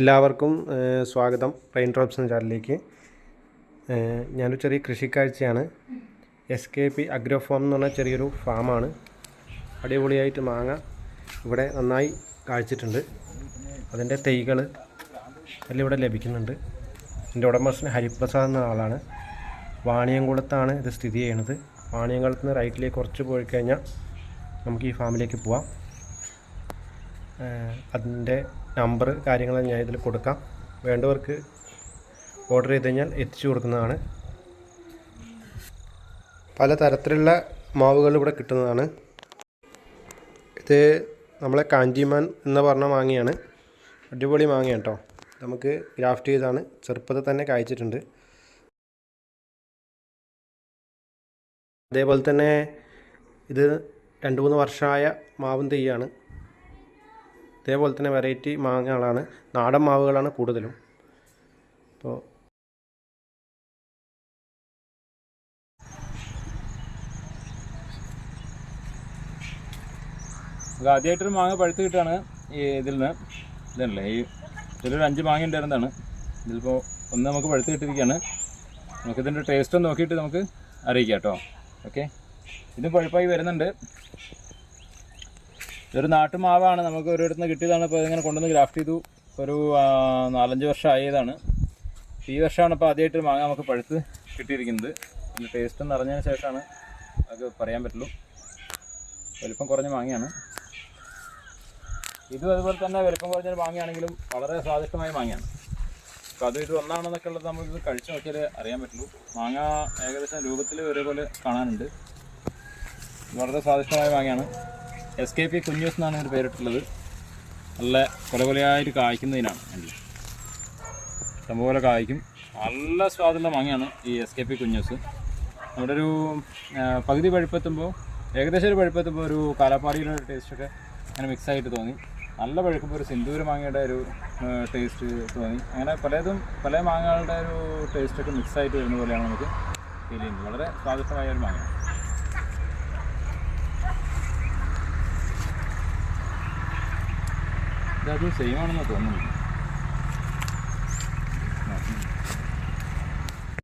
എല്ലാവർക്കും സ്വാഗതം rain drops എന്ന ചാനലിലേക്ക്. ഞാനൊരു ചെറിയ കൃഷിക്കാഴ്ചയാണ്. S K P agro farm എന്ന് പറഞ്ഞ ചെറിയൊരു ഫാമാണ്. അടിപൊളിയായിട്ട് മാങ്ങ ഇവിടെ നന്നായി കാഴ്ചിട്ടുണ്ട്. അതിന്റെ തൈകൾ എല്ലാം ഇവിടെ ലഭിക്കുന്നുണ്ട്. എന്റെ ഉടമസ്ഥന് ഹരിപ്രസാദ് എന്ന ആളാണ്. വാണിയംകുളത്താണ് ഇത് സ്ഥിതി ചെയ്യുന്നത്. വാണിയംകുളത്ത് നിന്ന് റൈറ്റിലേക്ക് കുറച്ച് പോയി കഴിഞ്ഞാൽ നമുക്ക് ഈ ഫാമിലേക്ക് പോവാം. അതിന്റെ നമ്പർ കാര്യങ്ങൾ ഞാൻ ഇതിൽ കൊടുക്കാം. വേണ്ടവർക്ക് ഓർഡർ ചെയ്ത് കഴിഞ്ഞാൽ എത്തിച്ചു കൊടുക്കുന്നതാണ്. പല തരത്തിലുള്ള മാവുകൾ ഇവിടെ കിട്ടുന്നതാണ്. ഇത് നമ്മളെ കാഞ്ചിമാൻ എന്ന് പറഞ്ഞ മാങ്ങയാണ്. അടിപൊളി മാങ്ങയാണ് കേട്ടോ. നമുക്ക് ഗ്രാഫ്റ്റ് ചെയ്താണ്. ചെറുപ്പത്തിൽ തന്നെ കായ്ച്ചിട്ടുണ്ട്. അതേപോലെ തന്നെ ഇത് രണ്ട് മൂന്ന് വർഷമായ മാവും തെയ്യാണ്. ഇതേപോലെ തന്നെ വെറൈറ്റി മാങ്ങകളാണ്. നാടൻ മാവുകളാണ് കൂടുതലും. അപ്പോൾ ആദ്യമായിട്ടൊരു മാങ്ങ പഴുത്ത് കിട്ടുകയാണ് ഈ ഇതിൽ നിന്ന് ഇതല്ലേ ഈ ഇതിലൊരു അഞ്ച് മാങ്ങ ഉണ്ടായിരുന്നതാണ്. ഇതിലിപ്പോൾ ഒന്ന് നമുക്ക് പഴുത്ത് കിട്ടിയിരിക്കുകയാണ്. നമുക്കിതിന്റെ ടേസ്റ്റ് ഒന്ന് നോക്കിയിട്ട് നമുക്ക് അറിയിക്കാം കേട്ടോ. ഓക്കെ ഇതും പഴുപ്പായി വരുന്നുണ്ട്. ഇതൊരു നാട്ടുമാവാണ്. നമുക്ക് ഒരിടത്തുനിന്ന് കിട്ടിയതാണ്. ഇപ്പോൾ ഇതിങ്ങനെ കൊണ്ടുവന്ന് ഗ്രാഫ്റ്റ് ചെയ്തു. ഒരു നാലഞ്ച് വർഷം ആയതാണ്. ഈ വർഷമാണ് ഇപ്പോൾ ആദ്യമായിട്ട് മാങ്ങ നമുക്ക് പഴുത്ത് കിട്ടിയിരിക്കുന്നത്. ഇതിന്റെ ടേസ്റ്റ് എന്ന് അറിഞ്ഞതിന് ശേഷമാണ് നമുക്ക് പറയാൻ പറ്റുള്ളൂ. വലിപ്പം കുറഞ്ഞ മാങ്ങയാണ്. ഇതും അതുപോലെ തന്നെ വലിപ്പം കുറഞ്ഞൊരു മാങ്ങയാണെങ്കിലും വളരെ സ്വാദിഷ്ടമായ മാങ്ങയാണ്. അപ്പോൾ അത് ഇത് ഒന്നാണെന്നൊക്കെ ഉള്ളത് കഴിച്ചു നോക്കിയാൽ അറിയാൻ പറ്റുള്ളൂ. മാങ്ങ ഏകദേശം രൂപത്തിൽ ഒരേപോലെ കാണാനുണ്ട്. വളരെ സ്വാദിഷ്ടമായ മാങ്ങയാണ്. എസ് കെ പി കുഞ്ഞൂസ് എന്നാണ് ഇവർ പേരിട്ടുള്ളത്. നല്ല കൊല കൊലയായിട്ട് കായ്ക്കുന്നതിനാണ് വേണ്ടി ഇഷ്ടംപോലെ കായ്ക്കും. നല്ല സ്വാദുള്ള മാങ്ങയാണ് ഈ എസ് കെ പി കുഞ്ഞൂസ് നമ്മുടെ ഒരു പകുതി പഴുപ്പെത്തുമ്പോൾ ഏകദേശം ഒരു പഴുപ്പെത്തുമ്പോൾ ഒരു കാലാപ്പാടിയുടെ ടേസ്റ്റൊക്കെ അങ്ങനെ മിക്സ് ആയിട്ട് തോന്നി. നല്ല പഴുക്കുമ്പോൾ ഒരു സിന്ദൂര മാങ്ങയുടെ ഒരു ടേസ്റ്റ് തോന്നി. അങ്ങനെ പലതും പല മാങ്ങകളുടെ ഒരു ടേസ്റ്റൊക്കെ മിക്സ് ആയിട്ട് വരുന്ന പോലെയാണ് നമുക്ക് ഫീൽ ചെയ്യുന്നത് വളരെ സ്വാദിഷ്ടമായ ഒരു മാങ്ങ അത് സെയിം ആണെന്ന്